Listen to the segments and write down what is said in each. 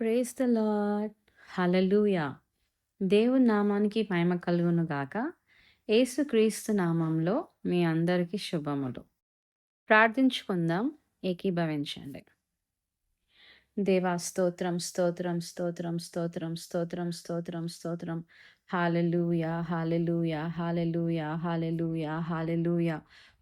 Praise the lord హలలుయా దేవుని నామానికి మహిమ కలుగును గాక. ఏసుక్రీస్తు నామంలో మీ అందరికీ శుభములు. ప్రార్థించుకుందాం ఏకీభవించండి. దేవా స్తోత్రం స్తోత్రం స్తోత్రం స్తోత్రం స్తోత్రం స్తోత్రం స్తోత్రం. Hallelujah hallelujah hallelujah hallelujah hallelujah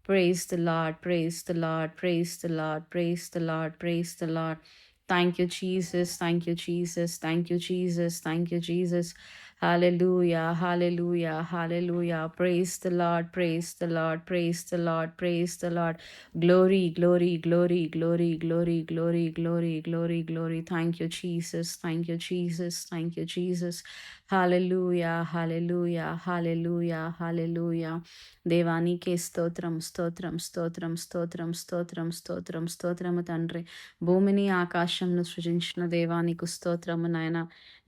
praise the lord praise the lord praise the lord praise the lord praise the lord Thank you, Jesus. Thank you, Jesus. Thank you, Jesus. Thank you, Jesus. Hallelujah. Hallelujah. Hallelujah. Praise the Lord. Praise the Lord. Praise the Lord. Praise the Lord. Glory, glory, glory, glory, glory, glory, glory, glory, glory. Thank you, Jesus. Thank you, Jesus. Thank you, Jesus. Hallelujah hallelujah hallelujah hallelujah. దేవానికి స్తోత్రం స్తోత్రం స్తోత్రం స్తోత్రం స్తోత్రం స్తోత్రం స్తోత్రము తండ్రి. భూమిని ఆకాశంను సృజించిన దేవానికి స్తోత్రము నాయన.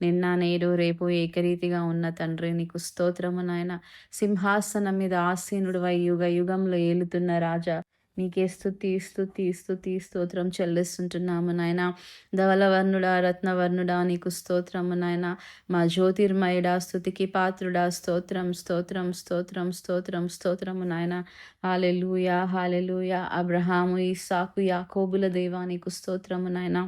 నిన్న నేడు రేపు ఏకరీతిగా ఉన్న తండ్రి నీకు స్తోత్రము నాయన. సింహాసనం మీద ఆసీనుడు యుగ యుగంలో ఏలుతున్న రాజా. నీకే స్థుతి స్థుతి స్థుతి స్తోత్రం చెల్లిస్తుంటున్నాము నాయన. ధవలవర్ణుడా రత్నవర్ణుడా నీకు స్తోత్రము నాయన. మా జ్యోతిర్మయుడా స్థుతికి పాత్రుడా స్తోత్రం స్తోత్రం స్తోత్రం స్తోత్రం స్తోత్రము నాయన. Hallelujah hallelujah. అబ్రహాము ఇస్సాకు యాకోబుల దేవా నీకు స్తోత్రము నాయన.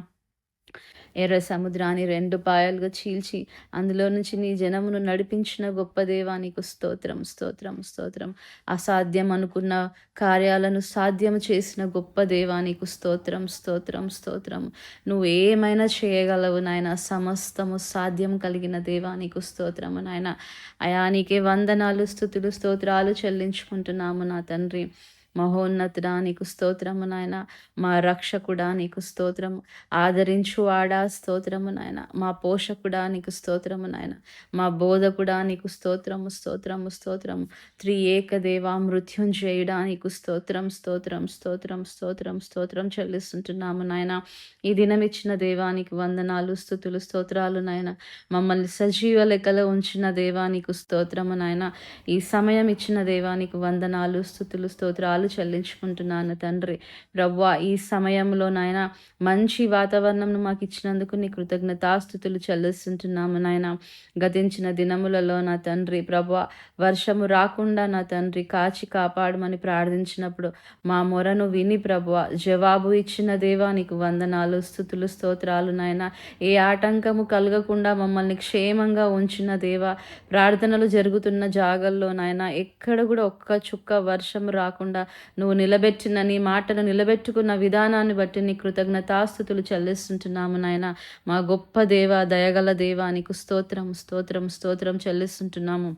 ఎర్ర సముద్రాన్ని రెండు పాయలుగా చీల్చి అందులో నుంచి నీ జనమును నడిపించిన గొప్ప దేవానికి స్తోత్రం స్తోత్రం స్తోత్రం. అసాధ్యం అనుకున్న కార్యాలను సాధ్యం చేసిన గొప్ప దేవానికి స్తోత్రం స్తోత్రం స్తోత్రం. నువ్వు ఏమైనా చేయగలవు నాయన సమస్తము సాధ్యం కలిగిన దేవానికి స్తోత్రము నాయన. అయానికే వందనాలు స్థుతులు స్తోత్రాలు చెల్లించుకుంటున్నాము నా తండ్రి. మహోన్నతుడా నీకు స్తోత్రము నాయన. మా రక్షకుడా నీకు స్తోత్రము. ఆదరించువాడా స్తోత్రము నాయన. మా పోషకుడా నీకు స్తోత్రము నాయన. మా బోధకుడా నీకు స్తోత్రము స్తోత్రము స్తోత్రము. త్రి ఏకదేవా మృత్యుంజయుడా నీకు స్తోత్రం స్తోత్రం స్తోత్రం స్తోత్రం స్తోత్రం చెల్లిస్తుంటున్నాము నాయన. ఈ దినం ఇచ్చిన దేవానికి వందనాలు స్థుతులు స్తోత్రాలు నాయన. మమ్మల్ని సజీవ లెక్కలో ఉంచిన దేవానికి స్తోత్రము నాయన. ఈ సమయం ఇచ్చిన దేవానికి వందనాలు స్థుతులు స్తోత్రాలు వందనాలు చెల్లించుకుంటున్నాను తండ్రి. ప్రవ్వా ఈ సమయంలో నాయన మంచి వాతావరణంను మాకు ఇచ్చినందుకు నీ కృతజ్ఞతాస్థుతులు చెల్లిస్తుంటున్నాము నాయన. గతించిన దినములలో నా తండ్రి ప్రభా వర్షము రాకుండా నా తండ్రి కాచి కాపాడమని ప్రార్థించినప్పుడు మా మొరను విని ప్రభు జవాబు ఇచ్చిన దేవా నీకు వందనాలు స్థుతులు స్తోత్రాలు నాయన. ఏ ఆటంకము కలగకుండా మమ్మల్ని క్షేమంగా ఉంచిన దేవా ప్రార్థనలు జరుగుతున్న జాగల్లో నాయన ఎక్కడ కూడా ఒక్క చుక్క వర్షం రాకుండా నువ్వు నిలబెట్టిన నీ మాటను నిలబెట్టుకున్న విధానాన్ని బట్టి నీ కృతజ్ఞతాస్థుతులు చెల్లిస్తుంటున్నాము నాయన. మా గొప్ప దేవ దయగల దేవా నీకు స్తోత్రం స్తోత్రం స్తోత్రం చెల్లిస్తుంటున్నాము.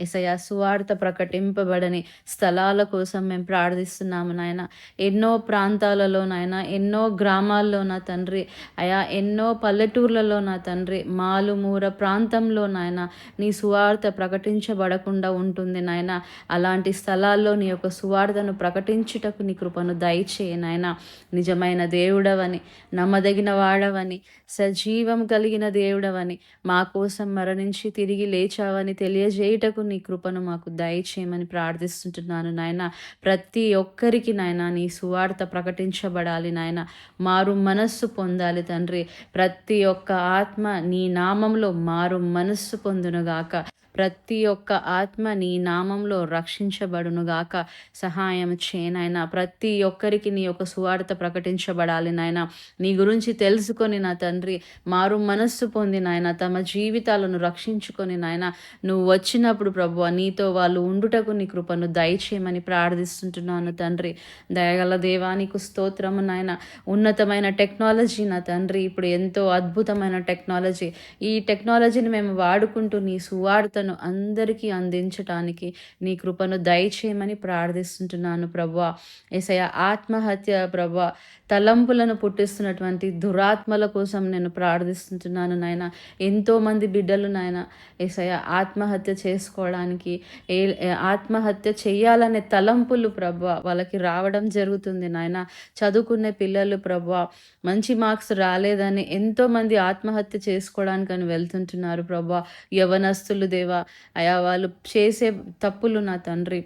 ఎసయ సువార్త ప్రకటింపబడని స్థలాల కోసం మేము ప్రార్థిస్తున్నాము నాయన. ఎన్నో ప్రాంతాలలో నాయన ఎన్నో గ్రామాల్లో నా తండ్రి అయా ఎన్నో పల్లెటూర్లలో నా తండ్రి మాలుమూర ప్రాంతంలో నాయన నీ సువార్త ప్రకటించబడకుండా ఉంటుంది నాయన. అలాంటి స్థలాల్లో నీ యొక్క సువార్తను ప్రకటించుటకు నీ కృపను దయచేయ నాయన. నిజమైన దేవుడవని నమ్మదగిన వాడవని సజీవం కలిగిన దేవుడవని మా కోసం మరణించి తిరిగి లేచావని తెలియజేయుటకు నీ కృపను మాకు దయచేయమని ప్రార్థిస్తుంటున్నాను నాయన. ప్రతి ఒక్కరికి నాయన నీ సువార్త ప్రకటించబడాలి నాయన. మారు మనస్సు పొందాలి తండ్రి. ప్రతి ఒక్క ఆత్మ నీ నామంలో మారు మనస్సు పొందునుగాక. ప్రతి ఒక్క ఆత్మ నీ నామంలో రక్షించబడునుగాక. సహాయం చేయనైనా ప్రతి ఒక్కరికి నీ యొక్క సువార్త ప్రకటించబడాలి నాయన. నీ గురించి తెలుసుకొని నా తండ్రి మారు మనస్సు పొంది నాయన. తమ జీవితాలను రక్షించుకొని నాయన. నువ్వు వచ్చినప్పుడు ప్రభు నీతో వాళ్ళు ఉండుటకు నీ కృపను దయచేయమని ప్రార్థిస్తుంటున్నాను తండ్రి. దయగల దేవానికి స్తోత్రము నాయన. ఉన్నతమైన టెక్నాలజీ నా తండ్రి. ఇప్పుడు ఎంతో అద్భుతమైన టెక్నాలజీ. ఈ టెక్నాలజీని మేము వాడుకుంటూ నీ సువార్తను కృపను అందరికీ అందించటానికి నీ కృపను దయచేయమని ప్రార్థిస్తుంటున్నాను ప్రభా ఏసయ ఆత్మహత్య ప్రభా తలంపులను పుట్టిస్తున్నటువంటి దురాత్మల కోసం నేను ప్రార్థిస్తుంటున్నాను నాయన. ఎంతోమంది బిడ్డలు నాయన ఏసయ ఆత్మహత్య చేసుకోవడానికి ఏ ఆత్మహత్య చేయాలనే తలంపులు ప్రభా వాళ్ళకి రావడం జరుగుతుంది నాయన. చదువుకునే పిల్లలు ప్రభా మంచి మార్క్స్ రాలేదని ఎంతోమంది ఆత్మహత్య చేసుకోవడానికి అని వెళ్తుంటున్నారు ప్రభా యవనస్తులు దేవ అయా వాళ్ళు చేసే తప్పులు నా తండ్రి.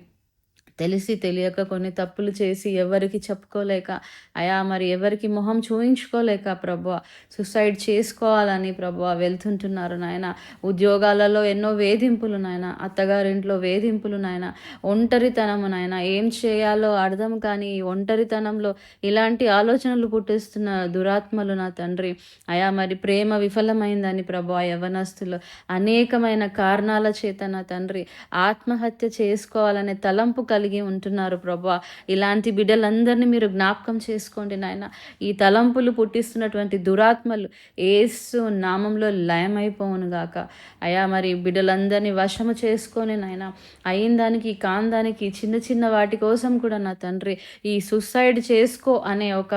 తెలిసి తెలియక కొన్ని తప్పులు చేసి ఎవరికి చెప్పుకోలేక అయా మరి ఎవరికి మొహం చూయించుకోలేక ప్రభు సుసైడ్ చేసుకోవాలని ప్రభు వెళ్తుంటున్నారు నాయన. ఉద్యోగాలలో ఎన్నో వేధింపులు నాయన. అత్తగారింట్లో వేధింపులు నాయన. ఒంటరితనము నాయన. ఏం చేయాలో అర్థం కానీ ఈ ఒంటరితనంలో ఇలాంటి ఆలోచనలు పుట్టిస్తున్న దురాత్మలు నా తండ్రి. అయా మరి ప్రేమ విఫలమైందని ప్రభు యవనస్తులు అనేకమైన కారణాల చేత నా తండ్రి ఆత్మహత్య చేసుకోవాలనే తలంపు కలిగి కలిగి ఉంటున్నారు ప్రభా. ఇలాంటి బిడ్డలందరినీ మీరు జ్ఞాపకం చేసుకోండి నాయన. ఈ తలంపులు పుట్టిస్తున్నటువంటి దురాత్మలు ఏసు నామంలో లయమైపోవును గాక. అయా మరి బిడ్డలందరినీ వశము చేసుకొని నాయన అయిన దానికి కాందానికి చిన్న చిన్న వాటి కోసం కూడా నా తండ్రి ఈ సుసైడ్ చేసుకో అనే ఒక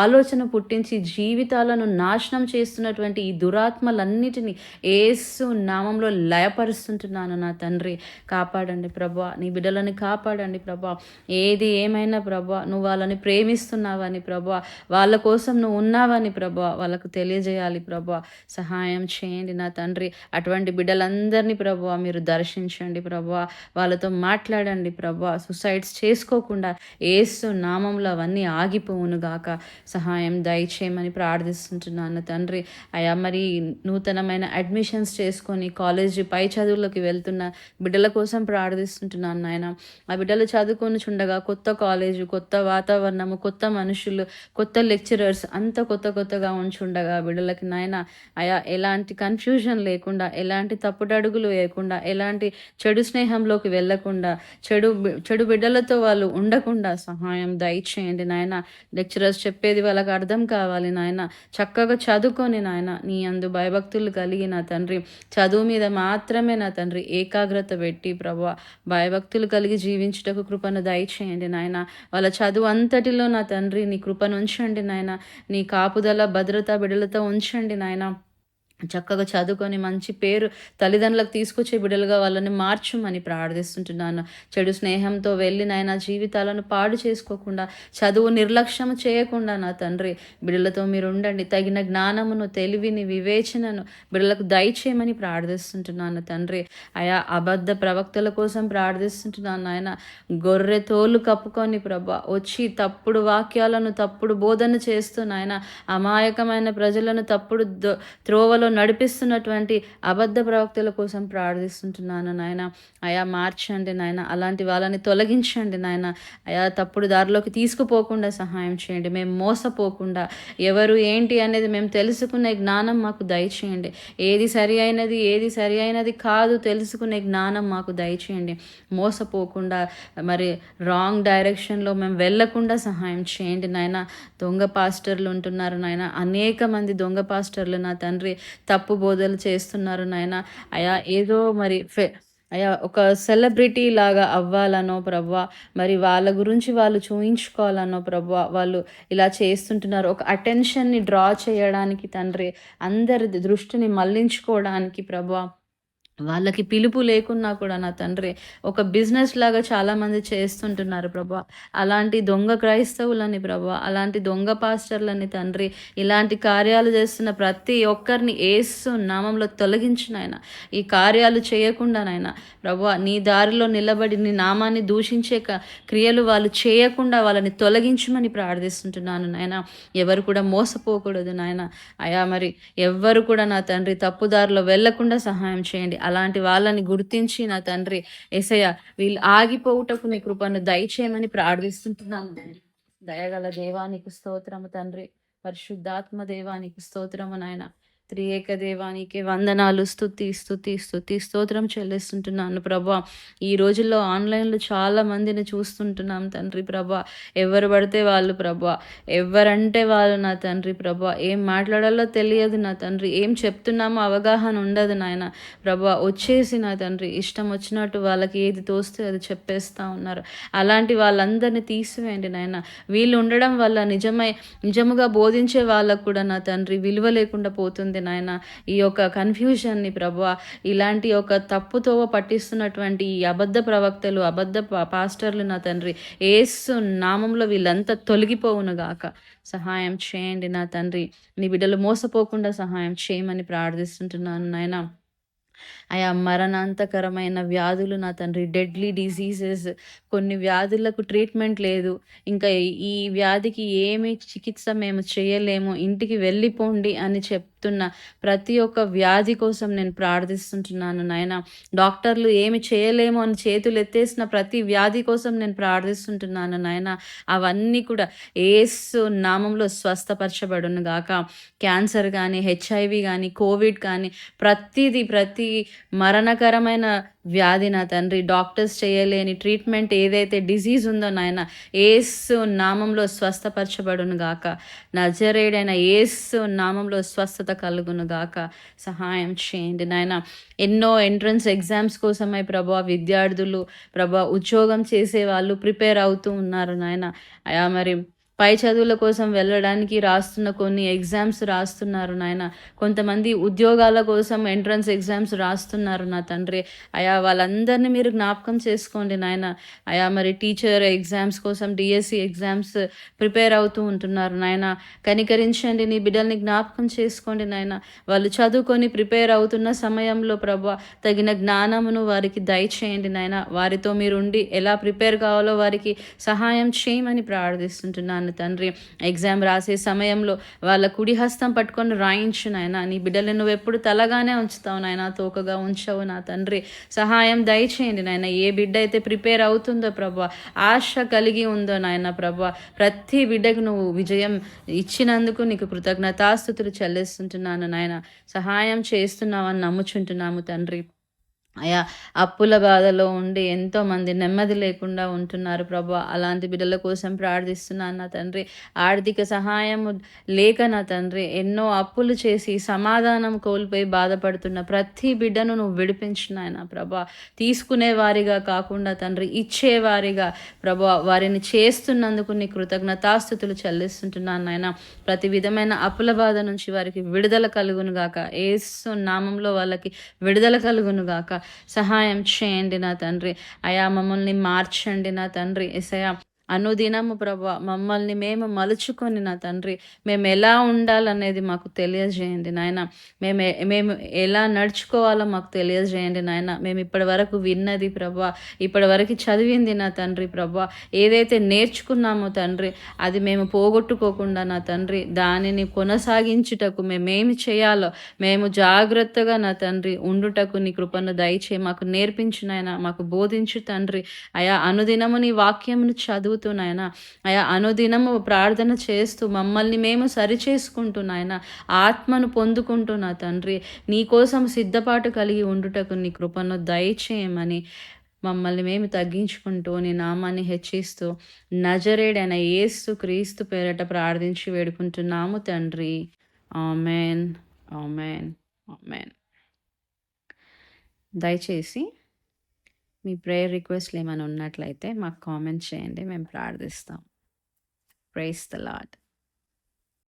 ఆలోచన పుట్టించి జీవితాలను నాశనం చేస్తున్నటువంటి ఈ దురాత్మలన్నిటినీ ఏసు నామంలో లయపరుస్తుంటున్నాను నా తండ్రి. కాపాడండి ప్రభా. నీ బిడ్డలను కాపాడండి. చేయండి ప్రభా. ఏది ఏమైనా ప్రభా నువ్వు వాళ్ళని ప్రేమిస్తున్నావని ప్రభా వాళ్ళ కోసం నువ్వు ఉన్నావని ప్రభా వాళ్ళకు తెలియజేయాలి ప్రభా. సహాయం చేయండి నా తండ్రి. అటువంటి బిడ్డలందరినీ ప్రభా మీరు దర్శించండి ప్రభా. వాళ్ళతో మాట్లాడండి ప్రభా. సుసైడ్స్ చేసుకోకుండా ఏసు నామంలో అవన్నీ ఆగిపోవును గాక. సహాయం దయచేయమని ప్రార్థిస్తుంటున్నాను తండ్రి. అయా మరి నూతనమైన అడ్మిషన్స్ చేసుకొని కాలేజీ పై చదువులకు వెళ్తున్న బిడ్డల కోసం ప్రార్థిస్తుంటున్నాను నాయన. ఆ బిడ్డ చదువుకొని చుండగా కొత్త కాలేజు కొత్త వాతావరణము కొత్త మనుషులు కొత్త లెక్చరర్స్ అంత కొత్త కొత్తగా ఉంచుండగా బిడ్డలకి నాయన అయా ఎలాంటి కన్ఫ్యూజన్ లేకుండా ఎలాంటి తప్పుడడుగులు వేయకుండా ఎలాంటి చెడు స్నేహంలోకి వెళ్ళకుండా చెడు చెడు బిడ్డలతో వాళ్ళు ఉండకుండా సహాయం దయచేయండి నాయన. లెక్చరర్స్ చెప్పేది వాళ్ళకి అర్థం కావాలి నాయన. చక్కగా చదువుకొని నాయన నీ అందు భయభక్తులు కలిగి నా తండ్రి. చదువు మీద మాత్రమే నా తండ్రి ఏకాగ్రత పెట్టి ప్రభా భయభక్తులు కలిగి జీవించడం బిడ్డలకు కృపను దయచేయండి నాయన. వాళ్ళ చదువు అంతటిలో నా తండ్రి నీ కృపను ఉంచండి నాయన. నీ కాపుదల భద్రత బిడలతో ఉంచండి నాయన. చక్కగా చదువుకొని మంచి పేరు తల్లిదండ్రులకు తీసుకొచ్చే బిడ్డలుగా వాళ్ళని మార్చమని ప్రార్థిస్తుంటున్నాను. చెడు స్నేహంతో వెళ్ళి నాయన జీవితాలను పాడు చేసుకోకుండా చదువు నిర్లక్ష్యం చేయకుండా నా తండ్రి బిడ్డలతో మీరు ఉండండి తగిన జ్ఞానమును తెలివిని వివేచనను బిడ్డలకు దయచేయమని ప్రార్థిస్తుంటున్నాను తండ్రి. ఆయా అబద్ధ ప్రవక్తల కోసం ప్రార్థిస్తుంటున్నాను ఆయన గొర్రె తోలు కప్పుకొని ప్రభ వచ్చి తప్పుడు వాక్యాలను తప్పుడు బోధన చేస్తూ నాయన అమాయకమైన ప్రజలను తప్పుడు త్రోవలో నడిపిస్తున్నటువంటి అబద్ధ ప్రవక్తల కోసం ప్రార్థిస్తుంటున్నాను నాయన. అయా మార్చండి నాయన. అలాంటి వాళ్ళని తొలగించండి నాయన. అయా తప్పుడు దారిలోకి తీసుకుపోకుండా సహాయం చేయండి. మేము మోసపోకుండా ఎవరు ఏంటి అనేది మేము తెలుసుకునే జ్ఞానం మాకు దయచేయండి. ఏది సరి అయినది ఏది సరి అయినది కాదు తెలుసుకునే జ్ఞానం మాకు దయచేయండి. మోసపోకుండా మరి రాంగ్ డైరెక్షన్లో మేము వెళ్ళకుండా సహాయం చేయండి నాయన. దొంగ పాస్టర్లు ఉంటున్నారు నాయన. అనేక మంది దొంగ పాస్టర్లు నా తండ్రి తప్పు బోధలు చేస్తున్నారు నాయన. అయా ఏదో మరి ఫె అయ్యా ఒక సెలబ్రిటీ లాగా అవ్వాలనో ప్రభా మరి వాళ్ళ గురించి వాళ్ళు చూయించుకోవాలనో ప్రభా వాళ్ళు ఇలా చేస్తుంటున్నారు. ఒక అటెన్షన్ని డ్రా చేయడానికి తండ్రి అందరి దృష్టిని మళ్ళించుకోవడానికి ప్రభా వాళ్ళకి పిలుపు లేకున్నా కూడా నా తండ్రి ఒక బిజినెస్ లాగా చాలామంది చేస్తుంటున్నారు ప్రభా. అలాంటి దొంగ క్రైస్తవులని ప్రభా అలాంటి దొంగ పాస్టర్లని తండ్రి ఇలాంటి కార్యాలు చేస్తున్న ప్రతి ఒక్కరిని ఏసు నామంలో తొలగించినాయన ఈ కార్యాలు చేయకుండానైనా ప్రభా నీ దారిలో నిలబడి నీ నామాన్ని దూషించే క్రియలు వాళ్ళు చేయకుండా వాళ్ళని తొలగించమని ప్రార్థిస్తుంటున్నాను నాయన. ఎవరు కూడా మోసపోకూడదు నాయన. అయా మరి ఎవ్వరు కూడా నా తండ్రి తప్పుదారిలో వెళ్ళకుండా సహాయం చేయండి. అలాంటి వాళ్ళని గుర్తించి నా తండ్రి ఏసయ్య వీళ్ళు ఆగిపోవుటకు నీ కృపను దయచేయమని ప్రార్థిస్తుంటున్నాను దయగల దేవానికి స్తోత్రము తండ్రి. పరిశుద్ధాత్మ దేవానికి స్తోత్రము నాయన. త్రియేక దేవానికి వందనాలు. స్థుతి స్థుతి స్థుతి స్తోత్రం చెల్లిస్తుంటున్నాను ప్రభా. ఈ రోజుల్లో ఆన్లైన్లో చాలా మందిని చూస్తుంటున్నాం తండ్రి ప్రభా. ఎవరు పడితే వాళ్ళు ప్రభా. ఎవరంటే వాళ్ళు నా తండ్రి ప్రభా. ఏం మాట్లాడాలో తెలియదు నా తండ్రి. ఏం చెప్తున్నామో అవగాహన ఉండదు నాయన. ప్రభా వచ్చేసి నా తండ్రి. ఇష్టం వచ్చినట్టు వాళ్ళకి ఏది తోస్తే అది చెప్పేస్తూ ఉన్నారు. అలాంటి వాళ్ళందరినీ తీసివేయండి నాయన. వీళ్ళు ఉండడం వల్ల నిజమై నిజముగా బోధించే వాళ్ళకు కూడా నా తండ్రి విలువ లేకుండా పోతుంది. చేయండి నాయన. ఈ యొక్క కన్ఫ్యూజన్ని ప్రభు ఇలాంటి ఒక తప్పుతో పట్టిస్తున్నటువంటి ఈ అబద్ధ ప్రవక్తలు అబద్ధ పాస్టర్లు నా తండ్రి ఏసు నామంలో వీళ్ళంతా తొలగిపోవును గాక. సహాయం చేయండి నా తండ్రి. నీ బిడ్డలు మోసపోకుండా సహాయం చేయమని ప్రార్థిస్తుంటున్నాను నాయన. అయా మరణాంతకరమైన వ్యాధులు నా తండ్రి. డెడ్లీ డిసీజెస్ కొన్ని వ్యాధులకు ట్రీట్మెంట్ లేదు. ఇంకా ఈ వ్యాధికి ఏమి చికిత్స మేము చేయలేము. ఇంటికి వెళ్ళిపోండి అని చెప్తున్న ప్రతి ఒక్క వ్యాధి కోసం నేను ప్రార్థిస్తుంటున్నాను నాయన. డాక్టర్లు ఏమి చేయలేము అని చేతులు ఎత్తేసిన ప్రతి వ్యాధి కోసం నేను ప్రార్థిస్తుంటున్నాను నాయన. అవన్నీ కూడా ఏసు నామంలో స్వస్థపరచబడును గాక. క్యాన్సర్ కానీ హెచ్ఐవి కానీ కోవిడ్ కానీ ప్రతిదీ ప్రతి మరణకరమైన వ్యాధి నా తండ్రి. డాక్టర్స్ చేయలేని ట్రీట్మెంట్ ఏదైతే డిజీజ్ ఉందో నాయన ఏసు నామంలో స్వస్థపరచబడును గాక. నజరేడైన ఏసు నామంలో స్వస్థత కలుగును గాక. సహాయం చేయండి నాయన. ఎన్నో ఎంట్రన్స్ ఎగ్జామ్స్ కోసమై ప్రభా విద్యార్థులు ప్రభా ఉద్యోగం చేసే వాళ్ళు ప్రిపేర్ అవుతూ ఉన్నారు నాయన. అయా మరి పై చదువుల కోసం వెళ్ళడానికి రాస్తున్న కొన్ని ఎగ్జామ్స్ రాస్తున్నారు నాయన. కొంతమంది ఉద్యోగాల కోసం ఎంట్రన్స్ ఎగ్జామ్స్ రాస్తున్నారు నా తండ్రి. అయా వాళ్ళందరినీ మీరు జ్ఞాపకం చేసుకోండి నాయన. అయా మరి టీచర్ ఎగ్జామ్స్ కోసం డిఎస్సి ఎగ్జామ్స్ ప్రిపేర్ అవుతూ ఉంటున్నారు నాయన. కనికరించండి నీ బిడ్డల్ని జ్ఞాపకం చేసుకోండి నాయన. వాళ్ళు చదువుకొని ప్రిపేర్ అవుతున్న సమయంలో ప్రభా తగిన జ్ఞానమును వారికి దయచేయండి నాయన. వారితో మీరుండి ఎలా ప్రిపేర్ కావాలో వారికి సహాయం చేయమని ప్రార్థిస్తుంటున్నాను. నాన్న తండ్రి ఎగ్జామ్ రాసే సమయంలో వాళ్ళ కుడి హస్తం పట్టుకొని రాయించు నాయన నీ బిడ్డలు నువ్వు ఎప్పుడు తలగానే ఉంచుతావు నాయన తోకగా ఉంచవు నా తండ్రి. సహాయం దయచేయండి నాయన ఏ బిడ్డ అయితే ప్రిపేర్ అవుతుందో ప్రభా ఆశ కలిగి ఉందో నాయన ప్రభా ప్రతి బిడ్డకు నువ్వు విజయం ఇచ్చినందుకు నీకు కృతజ్ఞతాస్థుతులు చెల్లిస్తుంటున్నాను నాయన. సహాయం చేస్తున్నావని నమ్ముచుంటున్నాము తండ్రి. అయా అప్పుల బాధలో ఉండి ఎంతోమంది నెమ్మది లేకుండా ఉంటున్నారు ప్రభా. అలాంటి బిడ్డల కోసం ప్రార్థిస్తున్నాను నా తండ్రి. ఆర్థిక సహాయం లేక నా తండ్రి ఎన్నో అప్పులు చేసి సమాధానం కోల్పోయి బాధపడుతున్న ప్రతి బిడ్డను నువ్వు విడిపించినాయన ప్రభా. తీసుకునే వారిగా కాకుండా తండ్రి ఇచ్చేవారిగా ప్రభా. వారిని చేస్తున్నందుకు నీ కృతజ్ఞతాస్థుతులు చెల్లిస్తుంటున్నాను నాయన. ప్రతి విధమైన అప్పుల బాధ నుంచి వారికి విడుదల కలుగును గాక. ఏసు నామంలో వాళ్ళకి విడుదల కలుగును గాక. సహాయం చేయండి నా తండ్రి. అయా మమ్మల్ని మార్చండి నా తండ్రి. ఎసయా అనుదినము ప్రభా మమ్మల్ని మేము మలుచుకొని నా తండ్రి మేము ఎలా ఉండాలనేది మాకు తెలియజేయండి నాయన. మేము మేము ఎలా నడుచుకోవాలో మాకు తెలియజేయండి నాయన. మేము ఇప్పటి వరకు విన్నది ప్రభా ఇప్పటి వరకు చదివింది నా తండ్రి ప్రభా. ఏదైతే నేర్చుకున్నామో తండ్రి అది మేము పోగొట్టుకోకుండా నా తండ్రి దానిని కొనసాగించుటకు మేమేమి చేయాలో మేము జాగ్రత్తగా నా తండ్రి ఉండుటకు నీ కృపను దయచే మాకు నేర్పించినాయన మాకు బోధించు తండ్రి. అయా అనుదినము నీ వాక్యమును చదువు చదువుతూ నాయన. అయా అనుదినము ప్రార్థన చేస్తూ మమ్మల్ని మేము సరిచేసుకుంటూ నాయన ఆత్మను పొందుకుంటూ నా తండ్రి నీకోసం సిద్ధపాటు కలిగి ఉండుటకు నీ కృపను దయచేయమని మమ్మల్ని మేము తగ్గించుకుంటూ నీ నామాన్ని హెచ్చిస్తూ నజరేడైన ఏస్తు క్రీస్తు పేరట ప్రార్థించి వేడుకుంటున్నాము తండ్రి. ఆమెన్. ఆమెన్. ఆమెన్. దయచేసి మీ ప్రేయర్ రిక్వెస్ట్లు ఏమైనా ఉన్నట్లయితే మాకు కామెంట్ చేయండి మేము ప్రార్థిస్తాం. Price the lot